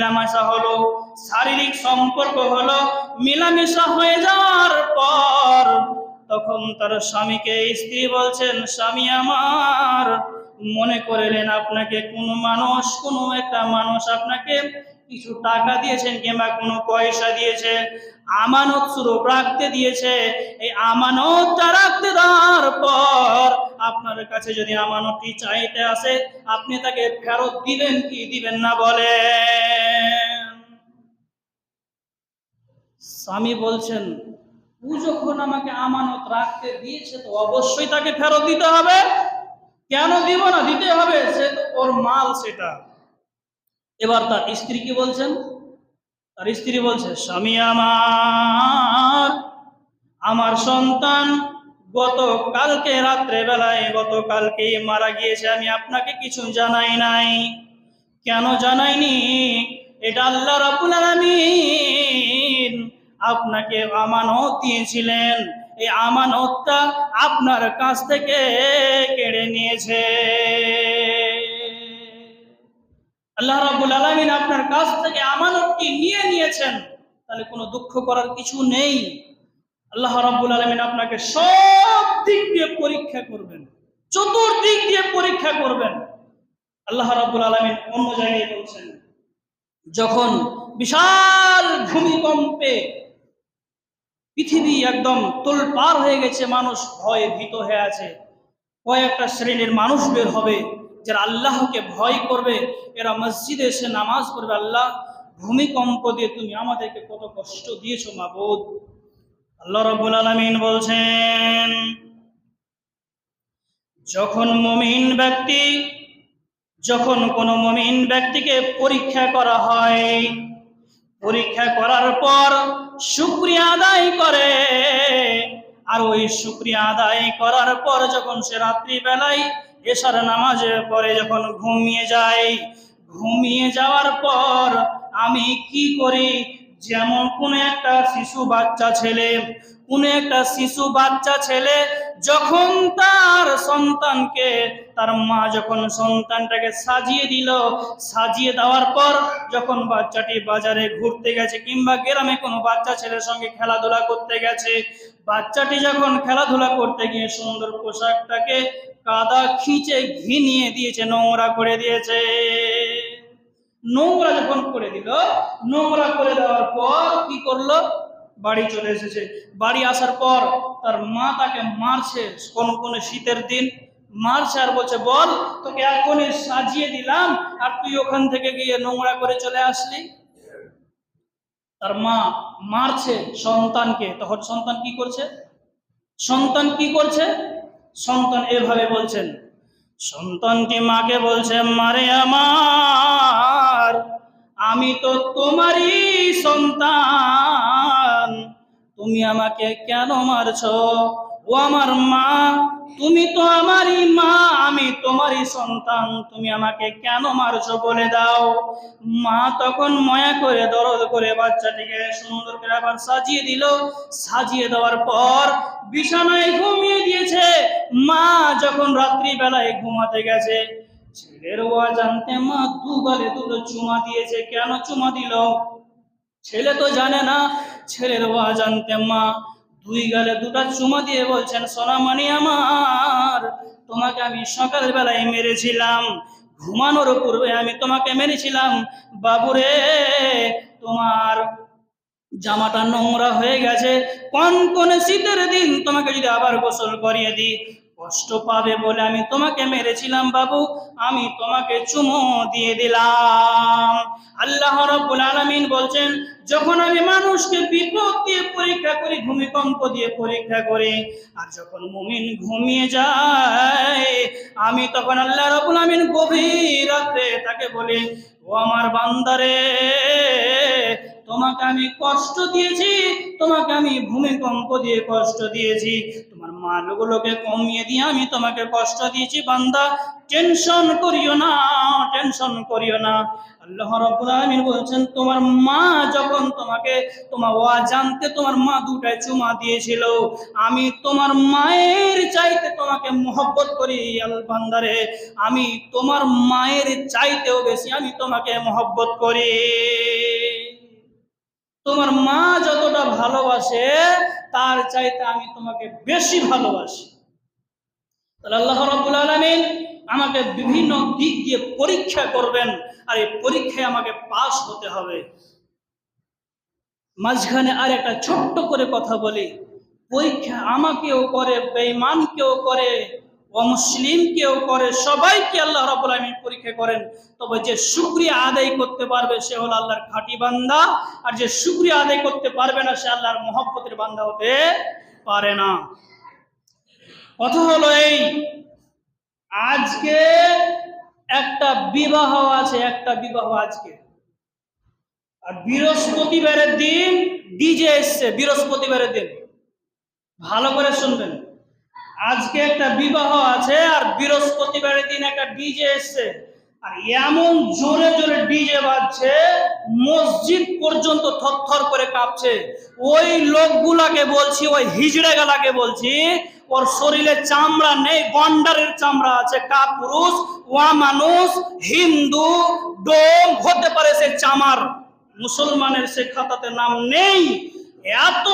মিলামেশা হলো, শারীরিক সম্পর্ক হলো, মেলামেশা হয়ে যাওয়ার পর তখন তার স্বামীকে স্ত্রী বলছেন, স্বামী আমার, মনে করিলেন আপনাকে কোনো মানুষ, কোনো একটা মানুষ আপনাকে কিছু টাকা দিয়েছেন কিংবা কোনো পয়সা দিয়েছে আমানত স্বরূপ রাখতে দিয়েছে। এই আমানতটা রাখতে দেওয়ার পর আপনার কাছে যদি আমানতটি চাইতে আসে, আপনি তাকে ফেরত দিবেন কি দিবেন না বলে স্বামী বলছেন, ও যখন আমাকে আমানত রাখতে দিয়েছে তো অবশ্যই তাকে ফেরত দিতে হবে। কেন দিব না? দিতে হবে, সে তো ওর মাল সেটা। এবার তার স্ত্রী কি বলছেন? তার স্ত্রী বলছে, স্বামী আমার আমার সন্তান গত কালকে রাত্রে বেলায় গতকালকে মারা গিয়েছে, আমি আপনাকে কিছু জানাই নাই। কেন জানাইনি? এটা আল্লাহ রাব্বুল আলামিন আপনাকে আমানত দিয়েছিলেন। এই আমানতটা আপনার কাছ থেকে কেড়ে নিয়েছে। আল্লাহ রাব্বুল আলামিন আপনার কাছ থেকে আমানতটি নিয়ে নিয়েছেন, তাহলে কোনো দুঃখ করার কিছু নেই। আল্লাহ রাব্বুল আলামিন আপনাকে সব দিক দিয়ে পরীক্ষা করবেন, চতুর্দিক দিয়ে পরীক্ষা করবেন। আল্লাহ রাব্বুল আলামিন অন্য জায়গায় বলছেন, যখন বিশাল ভূমিকম্পে পৃথিবী একদম তোলপার হয়ে গেছে, মানুষ ভয়ে ভীত হয়ে আছে, কয়েকটা শ্রেণির মানুষ বের হবে যারা আল্লাহকে ভয় করবে, এরা মসজিদে এসে নামাজ পড়বে। আল্লাহ, ভূমিকম্প দিয়ে তুমি আমাদেরকে কত কষ্ট দিয়েছ, মাবুদ। আল্লাহ রাব্বুল আলামিন বলছেন, যখন মুমিন ব্যক্তি, যখন কোনো মুমিন ব্যক্তিকে পরীক্ষা করা হয়, পরীক্ষা করার পর শুক্রিয়া আদায় করে, আর ওই শুক্রিয়া আদায় করার পর যখন সে রাত্রিবেলায় এশার নামাজে পরে যখন ঘুমিয়ে যায় ঘুমিয়ে যাওয়ার পর আমি কি করি? যেমন কোন একটা শিশু বাচ্চা ছেলে, কোন একটা শিশু বাচ্চা ছেলে যখন তার সন্তানকে, তার মা যখন সন্তানটাকে সাজিয়ে দিল, সাজিয়ে দেওয়ার পর যখন বাচ্চাটি বাজারে ঘুরতে গেছে কিংবা গ্রামে কোনো বাচ্চা ছেলের সঙ্গে খেলাধুলা করতে গেছে, বাচ্চাটি যখন খেলাধুলা করতে গিয়ে সুন্দর পোশাকটাকে কাদা খিচে ঘি নিয়ে দিয়েছে, নোংরা করে দিয়েছে। নোংরা যখন করে দিল, নোংরা করে দেওয়ার পর কি করল? বাড়ি চলে এসেছে। বাড়ি আসার পর তার মা তাকে মারছে কোন কোন শীতের দিন। মারছে আর বলছে, বল, তোকে এখনই সাজিয়ে দিলাম আর তুই ওখান থেকে গিয়ে নোংরা করে চলে আসলি। তার মা মারছে সন্তানকে। তখন সন্তান কি করছে? সন্তান কি করছে? সন্তান এভাবে বলছেন সন্তানকে মাকে বলছে, মারে আমার, আমি তো তোমারই সন্তান। তুমি আমাকে কেন মারছ? ও আমার মা তুমি তো আমারই মা, আমি তোমারই সন্তান, তুমি আমাকে কেন মারছো বলে দাও? মা তখন ময়া করে, দরদ করে বাচ্চাটিকে সুন্দর করে আবার সাজিয়ে দিল। সাজিয়ে দেওয়ার পর বিছানায় ঘুমিয়ে দিয়েছে। মা যখন রাত্রি বেলায় ঘুমাতে গেছে, ছেলের ওয়া জানতে মা দু গালে দুটো চুমা দিয়েছে। কেন চুমা দিল? ছেলে তো জানে না। ছেলের ওয়া জানতে মা দুই গালে দুটা চুমা দিয়ে বলছেন সোনামানি আমার, তোমাকে আমি সকাল বেলায় মেরেছিলাম। ঘুমানোর পূর্বে আমি তোমাকে মেরেছিলাম। বাবুরে, তোমার জামাটা নোংরা হয়ে গেছে। কোন কোন শীতের দিন তোমাকে যদি আবার গোসল করিয়ে দিই কষ্ট পাবে বলে আমি তোমাকে মেরেছিলাম বাবু। আমি তোমাকে চুমো দিয়ে দিলাম। আল্লাহ রাব্বুল আলামিন বলছেন, যখন আমি মানুষকে বিপদ দিয়ে পরীক্ষা করি, ভূমিকম্প দিয়ে পরীক্ষা করি, আর যখন মুমিন ঘুমিয়ে যায়, আমি তখন আল্লাহ রাব্বুল আলামিন গভীর রাতে তাকে বলি, ও আমার বান্দারে তোমাকে আমি কষ্ট দিয়েছি, তোমাকে আমি ভূমিকম্প দিয়ে কষ্ট দিয়েছি। তোমার মালগুলোকে কমিয়ে দিয়ে আমি তোমাকে কষ্ট দিয়েছি, বান্দা। টেনশন করিও না, টেনশন করিও না। আল্লাহ আলামিন তোমার মা যখন তোমাকে, তোমার ওয়া জানতে তোমার মা দুটায় চুমা দিয়েছিল, আমি তোমার মায়ের চাইতে তোমাকে মোহব্বত করি, আল বান্দারে। আমি তোমার মায়ের চাইতেও বেশি আমি তোমাকে মোহব্বত করি। তোমার মা যতটা ভালোবাসে, তার চাইতে আমি তোমাকে বেশি ভালোবাসি। তাহলে আল্লাহ রাব্বুল আলামিন আমাকে বিভিন্ন দিক দিয়ে পরীক্ষা করবেন, আর এই পরীক্ষায় আমাকে পাস হতে হবে। মাঝখানে আর একটা ছোট্ট করে কথা বলি। পরীক্ষা আমাকেও করে, বেঈমানকেও করে। অমুসলিমকেও করে সবাইকে আল্লাহ রাব্বুল আলামিন পরীক্ষা করেন। তবে যে শুকরিয়া আদায় করতে পারবে সে হলো আল্লাহর খাঁটি বান্দা, আর যে শুকরিয়া আদায় করতে পারবে না সে আল্লাহর মহব্বতের বান্দা হতে পারে না। কথা হলো এই, আজকে একটা বিবাহ আছে, একটা বিবাহ আজকে। আর বৃহস্পতিবারের দিন ডিজে এসছে, বৃহস্পতিবারের দিন। ভালো করে শুনবেন। আজকে একটা বিবাহ আছে আর বৃহস্পতিবারের দিন একটা ডিজে এসছে। আর এমন জোরে জোরে ডিজে বাজছে, মসজিদ পর্যন্ত থরথর করে কাঁপছে। ওই লোকগুলাকে বলছি, ওই হিজড়ে গেলাকে বলছি, ওর শরীরে চামড়া নেই, গন্ডারের চামড়া আছে। কাপুরুষ ওয়া মানুষ হিন্দু, ডোম, হতে পারে সে চামার। মুসলমানের সে খাতাতে নাম নেই। এত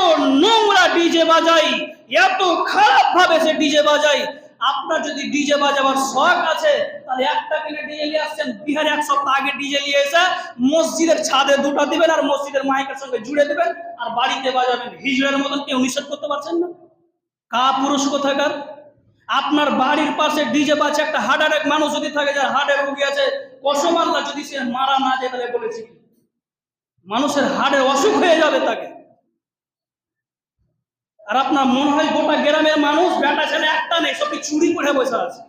নোংরা ডিজে বাজাই এত খারাপ ভাবে সে ডিজে বাজাই আপনার যদি ডিজে বাজাবার শখ আছে, তাহলে একটা কিনে ডিজে নিয়ে আসছেন, বিহারে এক সপ্তাহ আগে ডিজে নিয়ে এসে মসজিদের ছাদে দুটো দিবেন আর মসজিদের মাইকের সঙ্গে জুড়ে দেবেন আর বাড়িতে বাজাবেন। হিজড়ের মতন কেউ নিষেধ করতে পারছেন না? কা পুরুষ কোথাকার? আপনার বাড়ির পাশে ডিজে বাজছে একটা হার্ট অ্যাটাক মানুষ যদি থাকে, যার হার্টের রোগী আছে, কসম আল্লাহ যদি সে মারা না যায়, তাহলে বলেছি মানুষের হাড়ের অসুখ হয়ে যাবে তাকে। আর আপনার মনে হয় গোটা গ্রামের মানুষ বেটা ছেলে একটা নেই, সবই চুরি করে বসে আছে।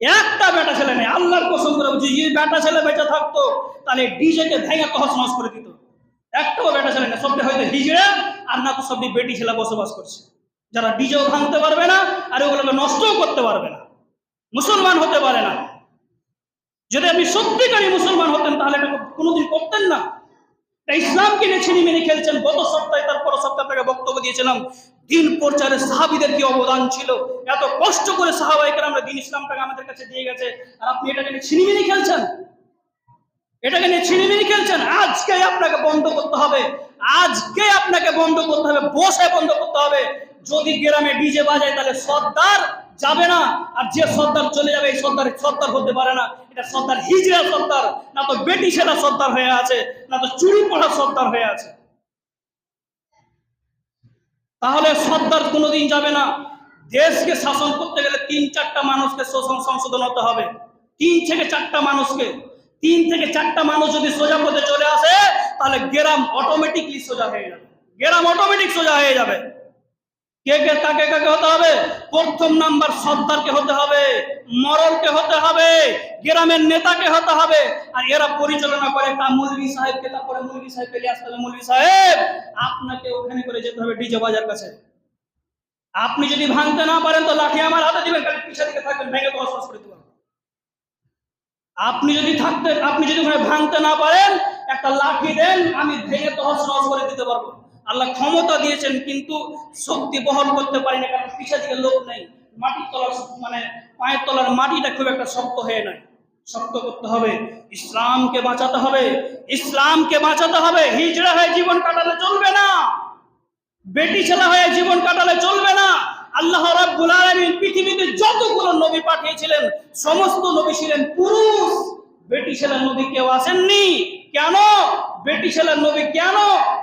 একটা বেটা ছেলে নেই, আল্লাহর কসম করে বলছি যদি বেটা ছেলে বেঁচে থাকতো, তাহলে ডিজেকে ভেঙে তহস করে দিত। একটাও বেটা ছেলে নেই, সবটি হয়তো হিজড়ে, আর না তো সবটি বেটি ছেলে বসবাস করছে। যারা ডিজেও ভাঙতে পারবে না, আর ওগুলোকে নষ্টও করতে পারবে না। মুসলমান হতে পারে না। যদি আপনি সত্যিকারী মুসলমান হতেন, তাহলে এটা কোনোদিন করতেন না। ইসলামকে নিয়ে ছিনিমিনি খেলছেন। গত সপ্তাহে তার পর সপ্তাহ থেকে বক্তব্য দিয়েছিলাম, দিন প্রচারে সাহাবিদের কি অবদান ছিল। এত কষ্ট করে সাহাবাহিকের আমরা দিন ইসলামটাকে আমাদের কাছে দিয়ে গেছে। আর আপনি এটাকে নিয়ে ছিনিমিনি খেলছেন? এটাকে নিয়ে ছিনিমিনি খেলছেন? আজকে আপনাকে বন্ধ করতে হবে। আজকে আপনাকে বন্ধ করতে হবে, বসে বন্ধ করতে হবে। যদি গ্রামে ডিজে বাজায় তাহলে সর্দার যাবে না। আর যে সর্দার চলে যাবে, এই সর্দার সর্দার হতে পারে না। এটা সর্দার হিজড়া সর্দার, না তো বেটি সেটা সর্দার হয়ে আছে, না তো চুরি পড়া সর্দার হয়ে আছে। তাহলে সর্দার কোনোদিন যাবে না। দেশকে শাসন করতে গেলে তিন চারটা মানুষকে শোষণ সংশোধন হতে হবে। তিন থেকে চারটা মানুষকে। তিন থেকে চারটা মানুষ যদি সোজা পথে চলে আসে, তাহলে গ্রাম অটোমেটিকলি সোজা হয়ে যাবে। গ্রাম অটোমেটিক সোজা হয়ে যাবে। কে কে কাকে হতে হবে? প্রথম নাম্বার সর্দারকে হতে হবে মরলকে হতে হবে, গ্রামের নেতাকে হতে হবে। আর এরা পরিচালনা করে তা মুলবি সাহেবকে, তারপরে মুলবি সাহেবকে নিয়ে আসতে হবে। মুলবি সাহেব, আপনাকে ওখানে করে যেতে হবে ডিজে বাজার কাছে। আপনি যদি ভাঙতে না পারেন তো লাঠি আমার হাতে দিবেন, খালি পিছনে দিকে থাকবেন, ভেঙে দশ করে দিবেন। আপনি যদি থাকতে, আপনি যদি ওখানে ভাঙতে না পারেন, একটা লাঠি দেন, আমি ভেঙে তহস করে দিতে পারব। আল্লাহ ক্ষমতা দিয়েছেন, কিন্তু শক্তি বহন করতে পারি না কারণ পিছা দিকে লোক নেই। মাটির তলার মানে পায়ের তলার মাটিটা খুব একটা শক্ত হয়ে নাই। শক্ত করতে হবে। ইসলামকে বাঁচাতে হবে। ইসলামকে বাঁচাতে হবে। হিজড়া হয়ে জীবন কাটালে চলবে না। বেটি ছেলে হয়ে জীবন কাটালে চলবে না। আল্লাহ রাব্বুল আলামিন পৃথিবীতে যতগুলো নবী পাঠিয়েছিলেন, সমস্ত নবী ছিলেন পুরুষ। বেটি ছেলের নবী কেউ আসেননি? কেন? বেটি ছেলের নবী কেন?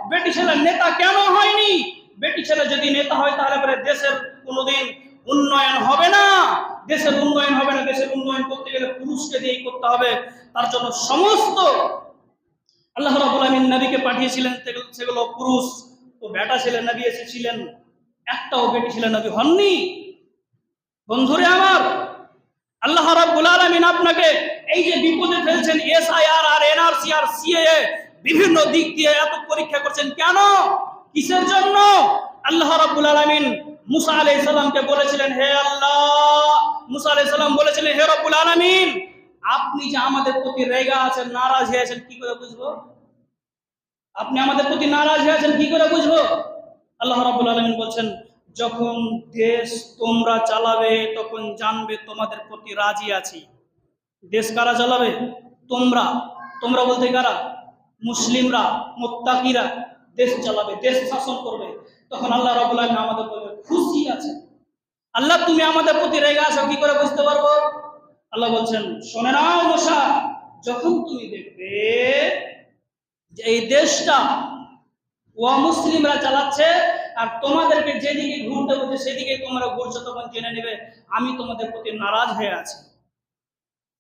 বেটি ছেলের নেতা কেন হয়নি? বেটি ছেলে যদি নেতা হয়, তাহলে পরে দেশের কোনোদিন উন্নয়ন হবে না। দেশের উন্নয়ন হবে না। দেশের উন্নয়ন করতে গেলে পুরুষকে দিয়েই করতে হবে। তার জন্য সমস্ত আল্লাহ রাবুল আমিন নবীকে পাঠিয়েছিলেন। সেগুলো- পুরুষ। ও বেটা ছেলে নবী এসেছিলেন। একটাও বেটি ছেলে নবী হননি। বন্ধুরে আমার, আল্লাহ রাব্বুল আলামিন আপনাকে এই যে বিপদে ফেলছেন এসআইআর আর এনআরসি আর সিএএ, বিভিন্ন দিক দিয়ে এত পরীক্ষা করছেন কেন? কিসের জন্য? আল্লাহ রাব্বুল আলামিন মুসা আলাইহিস সালামকে বলেছিলেন, হে আল্লাহ! মুসা আলাইহিস সালাম বলেছিলেন, হে রব্বুল আলামিন! আপনি যে আমাদের প্রতি রেগা আছেন, নারাজ হয়ে আছেন, কি করে বুঝব? আপনি আমাদের প্রতি নারাজ হয়ে আছেন, কি করে বুঝব? আল্লাহ রাব্বুল আলামিন বলছেন, যখন দেশ তোমরা চালাবে, তখন জানবে তোমাদের প্রতি রাজি আছি। দেশ কারা চালাবে? তোমরা। তোমরা বলতে কারা? মুসলিমরা, মোত্তাকিরা দেশ চালাবে, দেশ শাসন করবে। তখন আল্লাহ আলামিন আমাদের বলবে খুশি আছে আল্লাহ, তুমি আমাদের প্রতি রেগে আছো, কি করে বুঝতে পারব? আল্লাহ বলছেন, শোনে নাও মশা যখন তুমি দেখবে যে এই দেশটা মুসলিমরা চালাচ্ছে, আর তোমাদেরকে যেদিকে ঘুরতে বলছে সেদিকে তোমরা ঘুরছো তখন জেনে নেবে, আমি তোমাদের প্রতি নারাজ হয়ে আছি।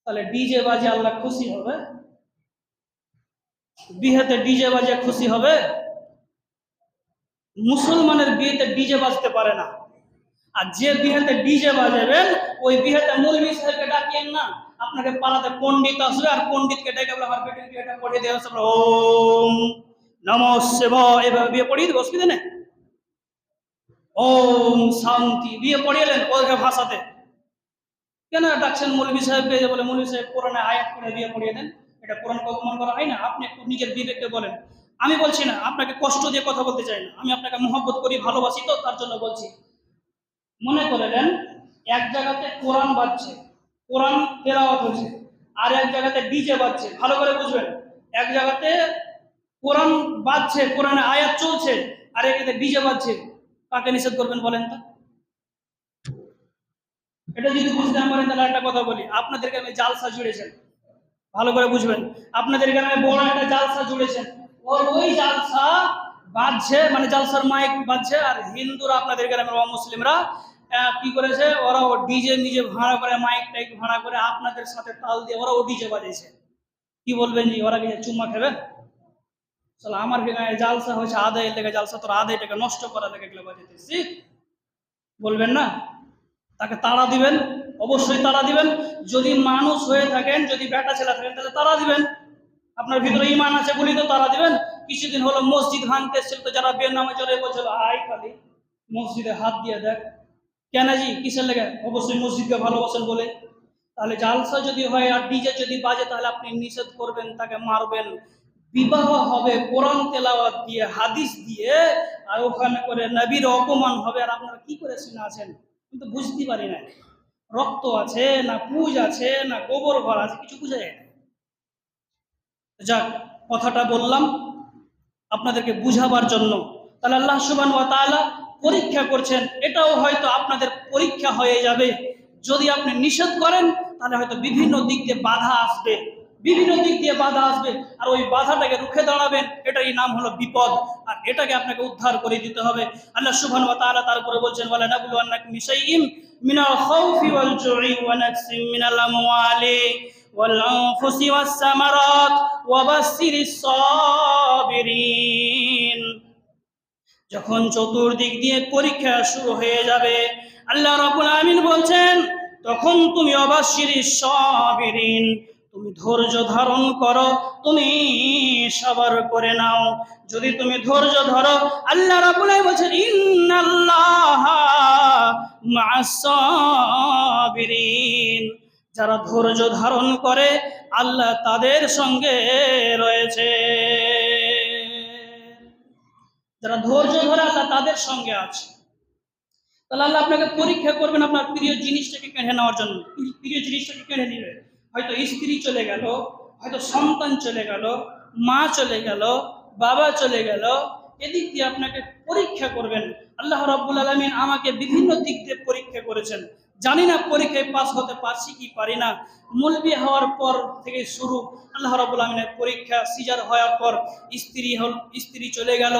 তাহলে ডিজে বাজে আল্লাহ খুশি হবে। বিয়েতে ডিজে বাজে খুশি হবে। মুসলমানের বিয়েতে ডিজে বাজতে পারে না। আর যে বিয়েতে ডিজে বাজাবেন, ওই বিয়েতে মৌলবী সাহেবকে ডাকিয়েন না। আপনাকে পালাতে পণ্ডিত আসবে আর পণ্ডিতকে ডেকে বলে, আমার বিয়েটা পড়িয়ে দেওয়া হচ্ছে ওম নম শিব এভাবে বিয়ে পড়িয়ে দেবো, অসুবিধা নেই। ওম শান্তি। বিয়ে পড়িয়েলেন ওকে ভাষাতে। কেন ডাকছেন মৌলবী সাহেবকে যে বলে মৌলবী সাহেব কোরআনে আয়াত করে বিয়ে পড়িয়ে দেন, এটা কোরআনকে অপমান করা হয় না, আপনি একটু নিজের বিবেককে বলেন। আমি বলছি না, আপনাকে কষ্ট দিয়ে কথা বলতে চাই না, আমি আপনাকে মহব্বত করি, ভালোবাসি তো, তার জন্য বলছি। মনে করে এক জায়গাতে কোরআন বাজছে, কোরআন তেলাওয়াত হচ্ছে, আর এক জায়গাতে ডিজে বাজছে, ভালো করে বুঝবেন। এক জায়গাতে কোরআন বাজছে, কোরআনে আয়াত চলছে, আর জায়গাতে ডিজে বাজছে, কাকে নিষেধ করবেন বলেন তো? এটা যদি বুঝতে না পারেন তাহলে একটা কথা বলি। আপনাদেরকে আমি জালসা জুড়েছেন। ভালো করে বুঝবেন। আপনাদের এখানে বড় একটা জালসা জুড়েছেন ওর ওই জালসা বাজছে মানে জালসার মাইক বাজছে আর হিন্দুরা আপনাদের গ্রামের অমুসলিমরা আহ, কি করেছে? ওরা ও ডিজে নিজে ভাড়া করে মাইক টাইক ভাড়া করে আপনাদের সাথে তাল দিয়ে ওরা ও ডিজে বাজেছে কি বলবেন জি? ওরা কি চুম্মা খাবে? চলো আমার জালসা হয়েছে আদায়ের লেগে জালসা তোর আদায়টাকে নষ্ট করা লেগে এগুলো বাজাইতেছি। বলবেন না? তাকে তাড়া দিবেন, অবশ্যই তাড়া দিবেন। যদি মানুষ হয়ে থাকেন, যদি বেটা ছেলে থাকেন, তাহলে তাড়া দিবেন। আপনার ভিতরে ইমান আছে বলি তো তাড়া দিবেন। কিছুদিন হলো মসজিদ ভাঙতে এসেছিল তো যারা বের নামে চলে বলছিল, আয় খালি, মসজিদে হাত দিয়ে দেখ। কেন জি? কিসের লেগে? অবশ্যই মসজিদকে ভালোবাসেন বলে। তাহলে জালসা যদি হয় আর ডিজে যদি বাজে, তাহলে আপনি নিষেধ করবেন, তাকে মারবেন। বিবাহ হবে কোরআন তেলাওয়াত দিয়ে, হাদিস দিয়ে, আর ওখানে করে নবীর অপমান হবে। আর আপনারা কি করে শুনে আছেন? কিন্তু বুঝতে পারি না রক্ত আছে না পুজ আছে না গোবর ঘর আছে, কিছু বুঝা যায় না। যাক, কথাটা বললাম আপনাদেরকে বুঝাবার জন্য। তাহলে আল্লাহ সুবান ওয়া তাআলা পরীক্ষা করছেন, এটাও হয়তো আপনাদের পরীক্ষা হয়ে যাবে। যদি আপনি নিষেধ করেন, তাহলে হয়তো বিভিন্ন দিক দিয়ে বাধা আসবে। বিভিন্ন দিক দিয়ে বাধা আসবে। আর ওই বাধাটাকে রুখে দাঁড়াবেন, এটারই নাম হলো বিপদ। আর এটাকে আপনাকে উদ্ধার করে দিতে হবে। আল্লাহ সুবহান ওয়া তাআলা তারপরে বলছেন নাবলু আন্নাকুম বিশাইইম মিনাল খাউফি ওয়াল জুই ওয়া মিনাল আমওয়ালি ওয়াল আনফুসি ওয়াস সামারাত ওয়া সাবিরিন। যখন চতুর্দিক দিয়ে পরীক্ষা শুরু হয়ে যাবে, আল্লাহ রাব্বুল আমিন বলছেন, তখন তুমি অবাশির সাবিরিন। তুমি ধৈর্য ধারণ করো, তুমি সবার করে নাও। যদি তুমি ধৈর্য ধরো, আল্লাহ আমিন বলছেন, ইন্নাল্লাহা মা'আস সাবিরিন যারা ধৈর্য ধারণ করে, আল্লাহ তাদের সঙ্গে রয়েছে। যারা ধৈর্য ধরে আল্লাহ তাদের সঙ্গে আছে। তাহলে আল্লাহ আপনাকে পরীক্ষা করবেন আপনার প্রিয় জিনিসটাকে কেড়ে নেওয়ার জন্য। প্রিয় জিনিসটাকে কেড়ে নিবে হয়তো স্ত্রী চলে গেল, হয়তো সন্তান চলে গেল, মা চলে গেল, বাবা চলে গেল, এদিক দিয়ে আপনাকে পরীক্ষা করবেন। আল্লাহ রাব্বুল আলামিন আমাকে বিভিন্ন দিক দিয়ে পরীক্ষা করেছেন। জানি না পরীক্ষায় পাস হতে পারছি কি পারি না। মুলবি হওয়ার পর থেকে শুরু আল্লাহ রাব্বুল আলামিনের পরীক্ষা সিজার হওয়ার পর স্ত্রী হল স্ত্রী চলে গেল।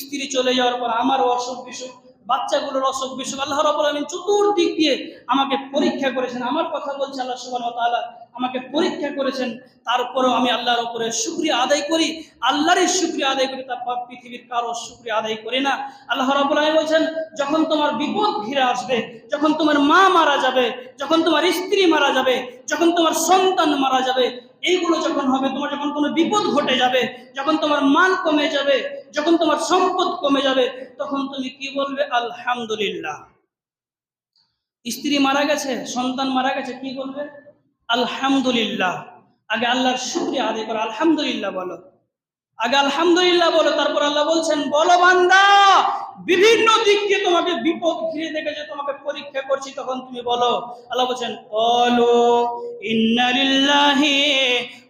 স্ত্রী চলে যাওয়ার পর আমারও অসুখ বিসুখ বাচ্চাগুলোর অসুখ বিসুখ, আল্লাহ রাব্বুল আলামিন চতুর্দিক দিয়ে আমাকে পরীক্ষা করেছেন। আমার কথা বলছে আল্লাহ সুবহানাহু ওয়া তাআলা, আমাকে পরীক্ষা করেছেন। তারপরেও আমি আল্লাহর উপরে শুকরিয়া আদায় করি। আল্লাহরই শুকরিয়া আদায় করি তার পৃথিবীর কারও শুকরিয়া আদায় করি না। আল্লাহ রাব্বুল আলামিন বলছেন, যখন তোমার বিপদ ঘিরে আসবে, যখন তোমার মা মারা যাবে, যখন তোমার স্ত্রী মারা যাবে, যখন তোমার সন্তান মারা যাবে, এইগুলো যখন হবে, তোমার যখন কোনো বিপদ ঘটে যাবে, যখন তোমার মাল কমে যাবে যখন তোমার সম্পদ কমে যাবে, তখন তুমি কি বলবে? আলহামদুলিল্লাহ। স্ত্রী মারা গেছে, সন্তান মারা গেছে, কি বলবে? আলহামদুলিল্লাহ। আগে আল্লাহর শুক্রিয়া আদায় করো, আলহামদুলিল্লাহ বলো। আগে আলহামদুলিল্লাহ বলো, তারপর আল্লাহ বলছেন, বলো বান্দা, বিভিন্ন দিক দিয়ে তোমাকে বিপদ ঘিরে দেখেছে, তোমাকে পরীক্ষা করছি, তখন তুমি বলো। আল্লাহ বলছেন বলো ইন্না লিল্লাহি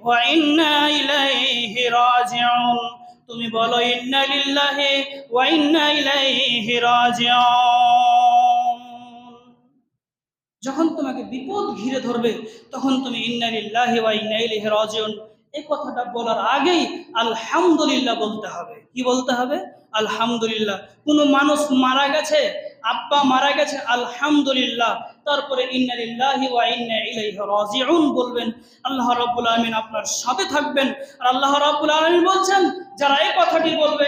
ওয়া ইন্না ইলাইহি রাজিউন। তুমি বলো ইন্না লিল্লাহি ওয়া ইন্না ইলাইহি রাজিউন। যখন তোমাকে বিপদ ঘিরে ধরবে, তখন তুমি ইন্নালিল্লাহে ওয়া ইন্না ইলাইহি রাজিউন। এই কথাটা বলার আগেই আলহামদুলিল্লাহ বলতে হবে। কি বলতে হবে? আলহামদুলিল্লাহ। কোনো মানুষ মারা গেছে, আব্বা মারা গেছে, আলহামদুলিল্লাহ। তারপরে বলবেন, আল্লাহ রাব্বুল আলামিন আপনার সাথে থাকবেন। আর আল্লাহ রাব্বুল আলামিন বলছেন, যারা এই কথাটি বলবে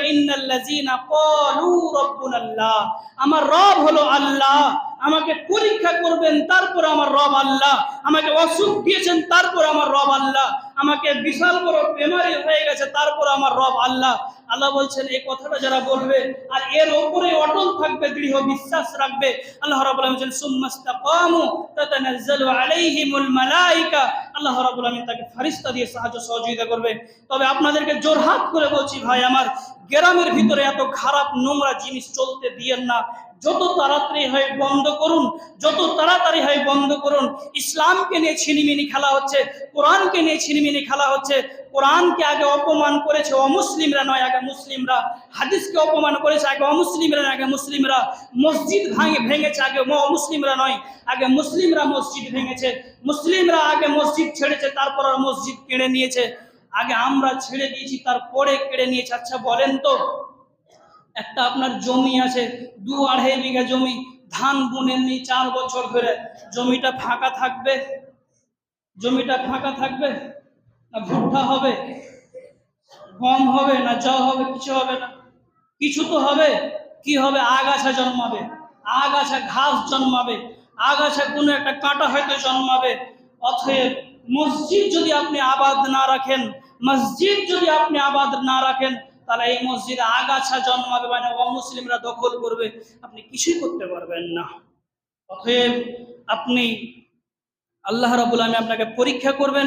আমার রব হলো আল্লাহ। আমাকে পরীক্ষা করবেন, তারপর আমার রব আল্লাহ। আমাকে অসুখ দিয়েছেন, তারপর আমার রব আল্লাহ। আমাকে বিশাল বড় বেমারি হয়ে গেছে, তারপর আমার রব আল্লাহ আল্লাহ বলছেন, এই কথাটা যারা বলবে আর এর ওপরে অটল থাকবে, দৃঢ় বিশ্বাস রাখবে, আল্লাহ রাব্বুল আলামিন সুম্মাস্তাকামু তাতানাজ্জালু আলাইহিমুল মালাইকা আল্লাহ রাব্বুল আলামিন তাকে ফেরেশতা দিয়ে সাহায্য সহযোগিতা করবে। তবে আপনাদেরকে জোরহাত করে বলছি ভাই, আমার গ্রামের ভিতরে এত খারাপ নোংরা জিনিস চলতে দিয়েন না যত তাড়াতাড়ি হয় বন্ধ করুন, যত তাড়াতাড়ি হয় বন্ধ করুন। ইসলামকে নিয়ে ছিনিমিনি খেলা হচ্ছে, কোরআনকে নিয়ে ছিনিমিনি খেলা হচ্ছে। কোরআনকে আগে অপমান করেছে অমুসলিমরা নয়, আগে মুসলিমরা। হাদিসকে অপমান করেছে আগে অমুসলিমরা নয়, আগে মুসলিমরা। মসজিদ ভাঙে, ভেঙেছে আগে অমুসলিমরা নয়, আগে মুসলিমরা মসজিদ ভেঙেছে। মুসলিমরা আগে মসজিদ ছেড়েছে, তারপর মসজিদ কেড়ে নিয়েছে। আগে আমরা ছেড়ে দিয়েছি, তারপরে কেড়ে নিয়েছে। আচ্ছা বলেন তো। একটা আপনার জমি আছে, দু আড়াই বিঘা জমি, ধান বুনেননি চার বছর ধরে। জমিটা ফাঁকা থাকবে? জমিটা ফাঁকা থাকবে? না ভুট্টা হবে? গম হবে না জ হবে? কিছু হবে না। কিছু তো হবে। কি হবে? আগাছা জন্মাবে। আগাছা ঘাস জন্মাবে। আগাছা কোনো একটা কাঁটা হয়তো জন্মাবে। অতএব মসজিদ যদি আপনি আবাদ না রাখেন, মসজিদ যদি আপনি আবাদ না রাখেন তাহলে এই মসজিদে আগাছা জন্মাবে মানে অমুসলিমরা দখল করবে, আপনি কিছুই করতে পারবেন না। অতএব আপনি আল্লাহ রাবুল আমি আপনাকে পরীক্ষা করবেন,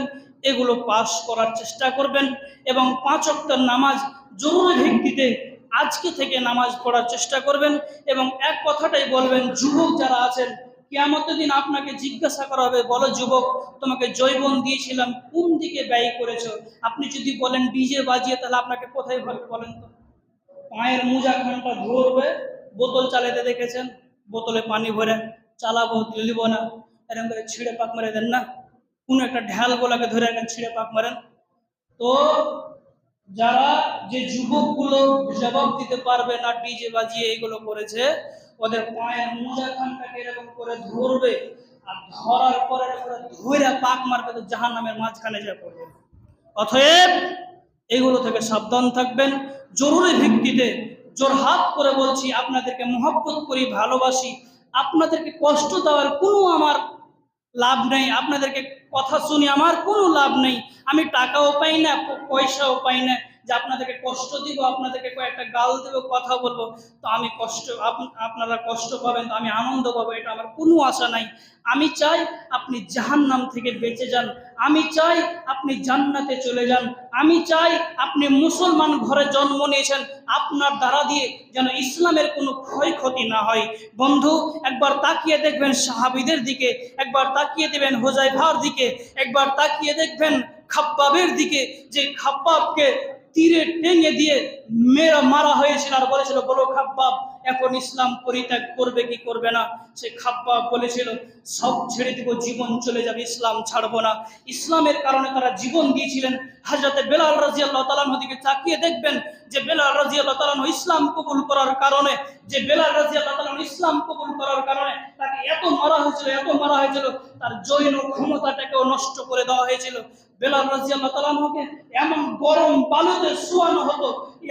এগুলো পাশ করার চেষ্টা করবেন এবং পাঁচ অক্টর নামাজ জরুরি ভিত্তিতে আজকে থেকে নামাজ পড়ার চেষ্টা করবেন এবং এক কথাটাই বলবেন, যুবক যারা আছেন কিয়ামতের দিন আপনাকে জিজ্ঞাসা করা হবে, বলো যুবক, তোমাকে জৈবন দিয়েছিলাম, কোন দিকে ব্যয় করেছ? আপনি যদি বলেন ডিজে বাজিয়ে, তাহলে আপনাকে কোথায় বলেন তো? পায়ের মোজা খানটা ধরবে, বোতল চালাতে দেখেছেন? বোতলে পানি ভরে চালাবো লিব না। এরকম করে ছিঁড়ে পাক মেরে দেন না? কোন একটা ঢ্যাল গোলাকে ধরে একদম ছিঁড়ে পাক মারেন। তো যারা যে যুবকগুলো জবাব দিতে পারবে না, ডিজে বাজিয়ে এইগুলো করেছে ওদের পায়ের মোজা খানটাকে এরকম করে ধরবে আর ধরার পরে ধরে পাক মারবে তো জাহান নামের মাঝখানে যা পড়বে। অতএব এইগুলো থেকে সাবধান থাকবেন। জরুরি ভিত্তিতে জোরহাত করে বলছি, আপনাদেরকে মহব্বত করি, ভালোবাসি। আপনাদেরকে কষ্ট দেওয়ার কোনো আমার লাভ নেই। আপনাদেরকে কথা শুনি আমার কোনো লাভ নেই। আমি টাকাও পাই না, পয়সাও পাই না। যে আপনাদেরকে কষ্ট দিব, আপনাদেরকে কয়েকটা গাল দেবো, কথা বলব, তো আমি কষ্ট আপ- আপনারা কষ্ট পাবেন, তো আমি আনন্দ পাবো, এটা আমার কোনো আশা নাই। আমি চাই আপনি জাহান্নাম থেকে বেঁচে যান, আমি চাই আপনি জান্নাতে চলে যান, আমি চাই আপনি মুসলমান ঘরে জন্ম নিয়েছেন, আপনার দ্বারা দিয়ে যেন ইসলামের কোনো ক্ষয়ক্ষতি না হয়। বন্ধু, একবার তাকিয়ে দেখবেন সাহাবিদের দিকে, একবার তাকিয়ে দেবেন হোজাইফার দিকে, একবার তাকিয়ে দেখবেন খাপ্পাবের দিকে, যে খাব্বাবকে তীরে টেঙে দিয়ে মেয়েরা মারা হয়েছিল আর বলেছিল, বলো খাব্বাব, এখন ইসলাম পরিত্যাগ করবে কি করবে না? সে খাব্বাব বলেছিল, সব ছেড়ে দিব, জীবন চলে যাবে, ইসলাম ছাড়বো না। ইসলামের কারণে তারা জীবন দিয়েছিলেন। হাজরতে বেলাল রাজি আল্লাহ তালানোর দিকে তাকিয়ে দেখবেন যে বেলাল রাজি আল্লাহ তালানো ইসলাম কবুল করার কারণে, যে বেলাল রাজি আল্লাহ তালানো ইসলাম কবুল করার কারণে তাকে এত মারা হয়েছিল, এত মারা হয়েছিল, তার জৈন ক্ষমতাটাকেও নষ্ট করে দেওয়া হয়েছিল। বেলাল রাজি আল্লাহ তালানহকে এমন গরম বালুতে শোয়ানো হতো,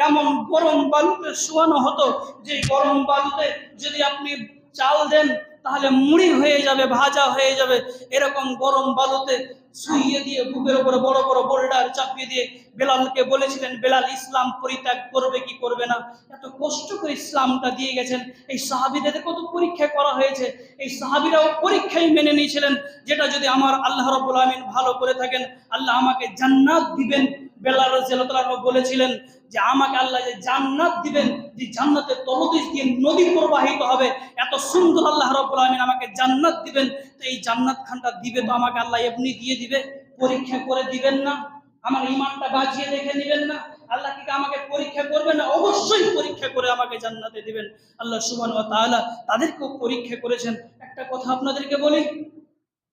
এমন গরম বালুতে শোয়ানো হতো যে গরম বালুতে যদি আপনি চাল দেন তাহলে মুড়ি হয়ে যাবে, ভাজা হয়ে যাবে। এরকম গরম বালুতে শুইয়ে দিয়ে বুকের উপরে বড় বড় বোল্ডার চাপিয়ে দিয়ে বেলালকে বলেছিলেন, বেলাল, ইসলাম পরিত্যাগ করবে কি করবে না? এত কষ্ট করে ইসলামটা দিয়ে গেছেন। এই সাহাবিদের কত পরীক্ষা করা হয়েছে। এই সাহাবিরাও পরীক্ষাই মেনে নিয়েছিলেন, যেটা যদি আমার আল্লাহ রবুল আমিন ভালো করে থাকেন, আল্লাহ আমাকে জান্নাত দিবেন রাদিয়াল্লাহু বলেছিলেন যে, আমাকে আল্লাহ যে জান্নাত দিবেন, যে জান্নাতের তলদেশ দিয়ে নদী প্রবাহিত হবে, এত সুন্দর আল্লাহ রব্বুল আমিন আমাকে জান্নাত দিবেন, তো এই জান্নাত খানটা দিবে তো আমাকে আল্লাহ এমনি দিয়ে দিবে? পরীক্ষা করে দিবেন না? আমার ইমানটা বাঁচিয়ে দেখে নেবেন না? আল্লাহ কি আমাকে পরীক্ষা করবেন না? অবশ্যই পরীক্ষা করে আমাকে জান্নাতে দিবেন। আল্লাহ তাআলা তাদেরকেও পরীক্ষা করেছেন। একটা কথা আপনাদেরকে বলি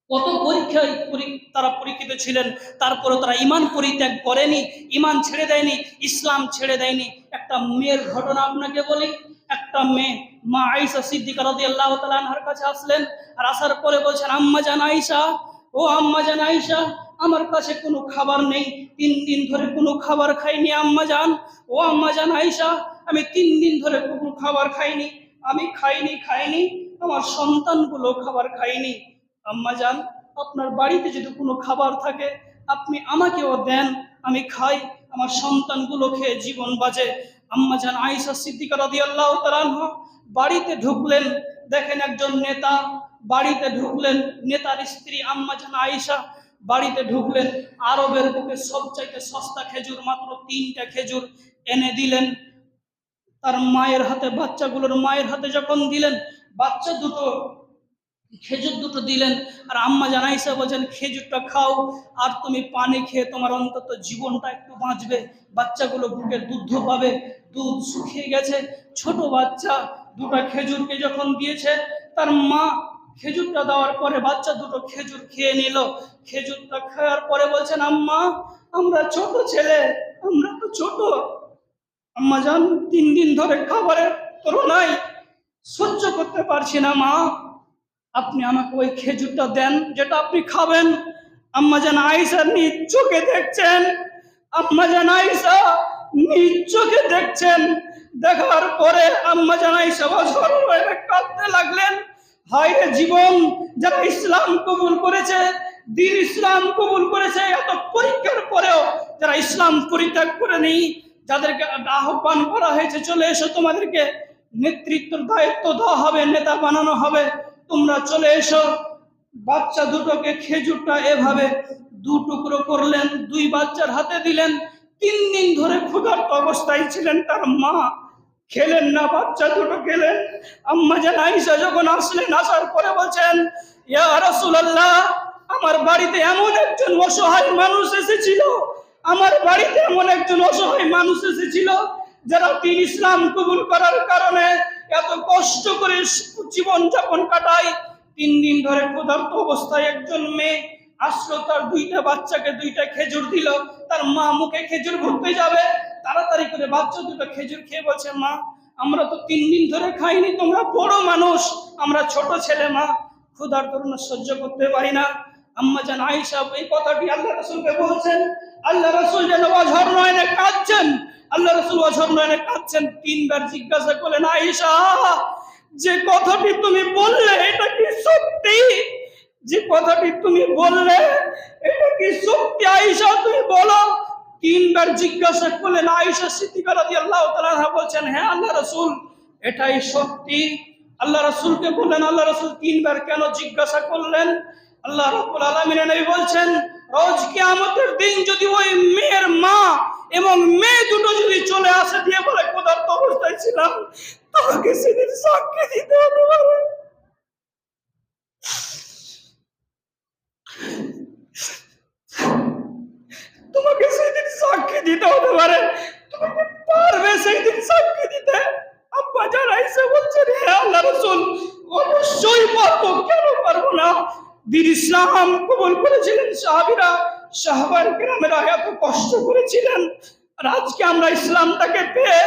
কত পরীক্ষায় পরি- তারা পরীক্ষিত ছিলেন তারপরে তারা ইমান পরিত্যাগ করেনি ইমান ছেড়ে দেয়নি, ইসলাম ছেড়ে দেয়নি। একটা মেয়ের ঘটনা আপনাকে বলি, একটা মেয়ে মা আইসা সিদ্দিকা রাদিয়াল্লাহু তাআলা আনহার কাছে আসলেন, আর আসার পরে বলছেন, আম্মা জান আইসা ও আম্মা জান আইসা আমার কাছে কোনো খাবার নেই, তিন দিন ধরে কোনো খাবার খাইনি আম্মা জান, ও আম্মা জান আইসা আমি তিন দিন ধরে কোনো খাবার খাইনি, আমি খাইনি খাইনি, আমার সন্তানগুলো খাবার খাইনি। আম্মা যান, আপনার বাড়িতে যদি কোনো খাবার থাকে, আপনি আমাকেও দেন, আমি খাই, আমার সন্তানগুলো খেয়ে জীবন বাজে আম্মা যান আয়েশা সিদ্দিকা রাদিয়াল্লাহু তাআলা আনহা, বাড়িতে ঢুকলেন, দেখেন একজন নেতা, বাড়িতে ঢুকলেন, নেতার স্ত্রী আম্মা যান আয়েশা, বাড়িতে ঢুকলেন, আরবের বুকে সবচাইতে সস্তা খেজুর, মাত্র তিনটা খেজুর এনে দিলেন। তার মায়ের হাতে, বাচ্চাগুলোর মায়ের হাতে যখন দিলেন, বাচ্চা দুটো খেজুর দুটো দিলেন, আর আম্মা জানাইসা বলছেন, খেজুরটা খাও, আর তুমি পানি খেয়ে তোমার অন্তত জীবনটা একটু বাঁচবে। বাচ্চাগুলো বুকে দুধ পাবে, দুধ শুকিয়ে গেছে। ছোট বাচ্চা দুটো খেজুরকে যখন দিয়েছে, তার মা খেজুরটা দেওয়ার পরে বাচ্চা দুটো খেজুর খেয়ে নিল। খেজুরটা খাওয়ার পরে বলছেন, আম্মা, আমরা ছোট ছেলে, আমরা তো ছোট। আম্মা জান তিন দিন ধরে খাবারের তুলনায় সহ্য করতে পারছি না, মা। আপনি আমাকে ওই খেজুরটা দেন, যেটা আপনি খাবেন। আম্মা জান আয়েশা নিজ চোখে দেখছেন। আম্মা জান আয়েশা নিজ চোখে দেখছেন। দেখার পরে আম্মা জান আয়েশা বছর কাঁদতে লাগলেন। হায় জীবন, যারা ইসলাম কবুল করেছে, দিন ইসলাম কবুল করেছে, এত পরীক্ষার পরেও যারা ইসলাম পরিত্যাগ করে নেই যাদেরকে আহ্বান করা হয়েছে, চলে এসো তোমাদেরকে নেতৃত্বের দায়িত্ব দেওয়া হবে, নেতা বানানো হবে। তোমরা চলে এসো। বাচ্চা দুটোকে খেজুরটা এভাবে দু টুকরো করলেন, দুই বাচ্চার হাতে দিলেন। তিন দিন ধরে ক্ষুধার্ত অবস্থায় ছিলেন তার মা। খেলেন না, বাচ্চা দুটো খেলেন। আম্মা যেন আইসা যখন আসলেন, আসার পরে বলছেন, ইয়া আমার বাড়িতে এমন একজন অসহায় মানুষ এসেছিল। আমার বাড়িতে এমন একজন অসহায় মানুষ এসেছিল, যারা তিন ইসলাম কবুল করার কারণে এত কষ্ট করে জীবন যাপন কাটায় তিন দিন ধরে ক্ষুধার্ত অবস্থায় একজন মেয়ে আসলো, তার দুইটা বাচ্চাকে দুইটা খেজুর দিল। তার মা মুখে খেজুর ভরতে যাবে। তাড়াতাড়ি করে বাচ্চা দুটো খেজুর খেয়ে বলছে, মা, আমরা তো তিন দিন ধরে খাইনি, তোমরা বড় মানুষ, আমরা ছোট ছেলে, মা। ক্ষুধার তরুণ সহ্য করতে পারি না। আম্মা জান, আয়েশা, এই কথাটি আল্লাহ রসুলকে বলছেন? আল্লাহ রসুল যেন অঝর নয়নে কাঁদছেন। আল্লাহ রসুল নয়নে কাঁদছেন, তিনবার জিজ্ঞাসা করলেন, আয়েশা, যে কথাটি তুমি বললে, এটা কি সত্যি? যে কথাটি তুমি বললে, এটা কি সত্যি? আইসা তুমি বলো। তিনবার জিজ্ঞাসা করলেন, আয়েশা সিদ্দিকা রাদিয়াল্লাহু তাআলা বলছেন হ্যাঁ আল্লাহ রসুল, এটাই সত্যি। আল্লাহ রাসূলকে বললেন, আল্লাহ রসুল তিনবার কেন জিজ্ঞাসা করলেন? আল্লাহ রাব্বুল আলামিন বলছেন, রোজ কিয়ামতের দিন যদি ওই মেয়ের মা এবং মেয়ে দুটো যদি চলে আসে দিয়ে বলে ক্ষুধার্ত অবস্থায় ছিলাম তোমাকে সেদিন সাক্ষী দিতে হতে পারে। তোমাকে সেদিন সাক্ষী দিতে হতে পারে। তুমি পারবে সেই দিন সাক্ষী দিতে। আব্বা যারা এসে বলছেন, হে আল্লাহ রসুল, অবশ্যই পারব। কেন পারব না? বীর ইসলাম কবল করেছিলেন সাহাবিরা। সাহাবার গ্রামেরা এত কষ্ট করেছিলেন। আর আজকে আমরা ইসলামটাকে পেয়ে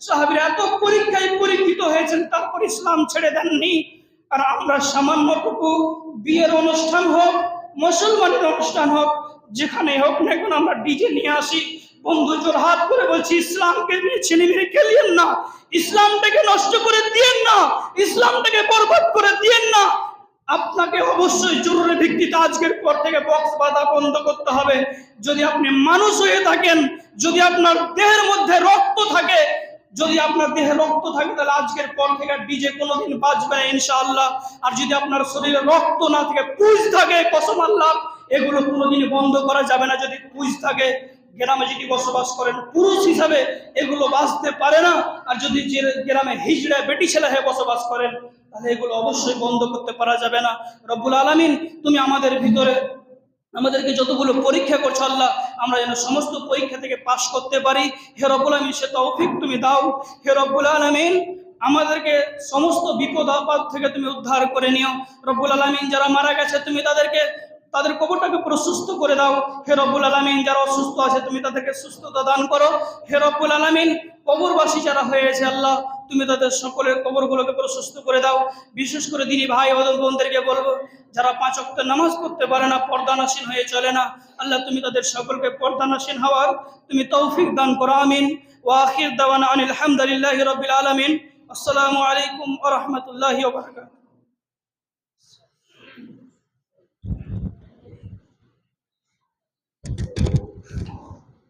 সাহাবিরা এত পরীক্ষায় পরীক্ষিত হয়েছেন, তারপর ইসলাম ছেড়ে দেননি। আর আমরা সামান্যটুকু বিয়ের অনুষ্ঠান হোক, মুসলমানের অনুষ্ঠান হোক, যেখানে হোক না কেন আমরা ডিজে নিয়ে আসি। বন্ধু, জোর হাত করে বলছি, ইসলামকে নিয়ে ছেলে মেয়ে খেলিয়েন না। ইসলামটাকে নষ্ট করে দিয়েন না। ইসলামটাকে বরবাদ করে দিয়েন না। আপনাকে অবশ্যই জরুরি ভিত্তিতে আজকের পর থেকে বক্স বাধা বন্ধ করতে হবে। যদি আপনি মানুষ হয়ে থাকেন, যদি আপনার দেহের মধ্যে রক্ত থাকে, যদি আপনার দেহে রক্ত থাকে, তাহলে আজকের পর থেকে ডিজে কোনোদিন বাজবে না, ইনশাআল্লাহ। আর যদি আপনার শরীরে রক্ত না থাকে, পুজ থাকে, কসম আল্লাহ, এগুলো কোনোদিন বন্ধ করা যাবে না। যদি পুজ থাকে, গ্রামে যদি বসবাস করেন, পুরুষ হিসাবে এগুলো বাঁচতে পারে না। আর যদি গ্রামে হিজড়া বেটি ছেলে হয়ে বসবাস করেন তাহলে এগুলো অবশ্যই বন্ধ করতে পারা যাবে না। রব্বুল আলমিন, তুমি আমাদের ভিতরে আমাদেরকে যতগুলো পরীক্ষা করছ আল্লাহ, আমরা যেন সমস্ত পরীক্ষা থেকে পাশ করতে পারি। হে রব্বুল আলমিন, সে তৌফিক তুমি দাও। হে রব্বুল আলমিন, আমাদেরকে সমস্ত বিপদ আপদ থেকে তুমি উদ্ধার করে নিও। রব্বুল আলমিন, যারা মারা গেছে, তুমি তাদেরকে তাদের কবরটাকে প্রশস্ত করে দাও। হে রব্বুল আলমিন, যারা অসুস্থ আছে, তুমি তাদেরকে সুস্থতা দান করো। হে রব্বুল আলমিন, কবরবাসী যারা হয়েছে আল্লাহ, তুমি তাদের সকলের কবরগুলোকে প্রশস্ত করে দাও। বিশেষ করে দিনী ভাই ও বোনদেরকে বলব, যারা পাঁচ অক্ট নামাজ পড়তে পারে না, পর্দানাসীন হয়ে চলে না, আল্লাহ তুমি তাদের সকলকে পর্দানাসীন হওয়ার তুমি তৌফিক দান করো, আমিন। ও আখির দাওয়ান আনিল হামদুলিল্লাহি রবিল আলমিন। আসসালামু আলাইকুম ওয়া রাহমাতুল্লাহি